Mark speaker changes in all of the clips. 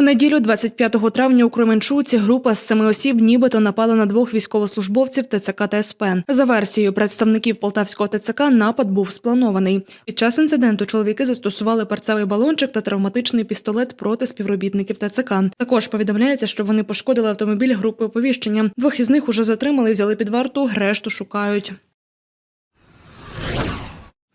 Speaker 1: У неділю, 25 травня, у Кременчуці група з семи осіб нібито напала на двох військовослужбовців ТЦК та СП. За версією представників полтавського ТЦК, напад був спланований. Під час інциденту чоловіки застосували перцевий балончик та травматичний пістолет проти співробітників ТЦК. Також повідомляється, що вони пошкодили автомобіль групи оповіщення. Двох із них уже затримали і взяли під варту, решту шукають.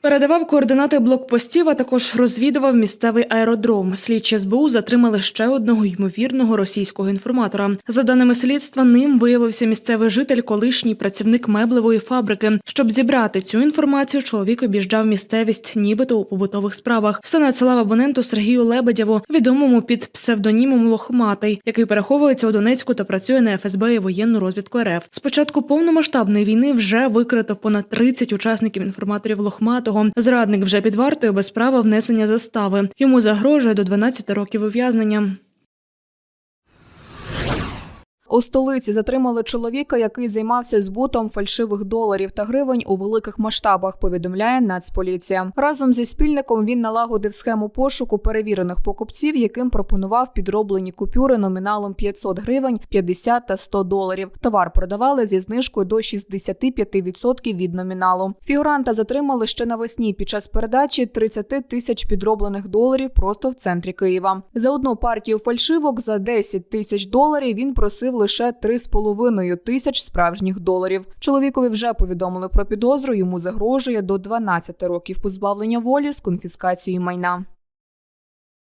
Speaker 1: Передавав координати блокпостів, а також розвідував місцевий аеродром. Слідчі СБУ затримали ще одного ймовірного російського інформатора. За даними слідства, ним виявився місцевий житель, колишній працівник меблевої фабрики. Щоб зібрати цю інформацію, чоловік об'їжджав місцевість, нібито у побутових справах. Все надсилав абоненту Сергію Лебедєву, відомому під псевдонімом Лохматий, який переховується у Донецьку та працює на ФСБ і воєнну розвідку РФ. З початку повномасштабної війни вже викрито понад 30 учасників інформаторів Лохматого. Зрадник вже під вартою без права внесення застави. Йому загрожує до 12 років ув'язнення.
Speaker 2: У столиці затримали чоловіка, який займався збутом фальшивих доларів та гривень у великих масштабах. Повідомляє Нацполіція. Разом зі спільником він налагодив схему пошуку перевірених покупців, яким пропонував підроблені купюри номіналом 500 гривень, 50 та 100 доларів. Товар продавали зі знижкою до 65% від номіналу. Фігуранта затримали ще навесні під час передачі 30 тисяч підроблених доларів просто в центрі Києва. За одну партію фальшивок за 10 тисяч доларів він просив лише 3,5 тисяч справжніх доларів. Чоловікові вже повідомили про підозру. Йому загрожує до 12 років позбавлення волі з конфіскацією майна.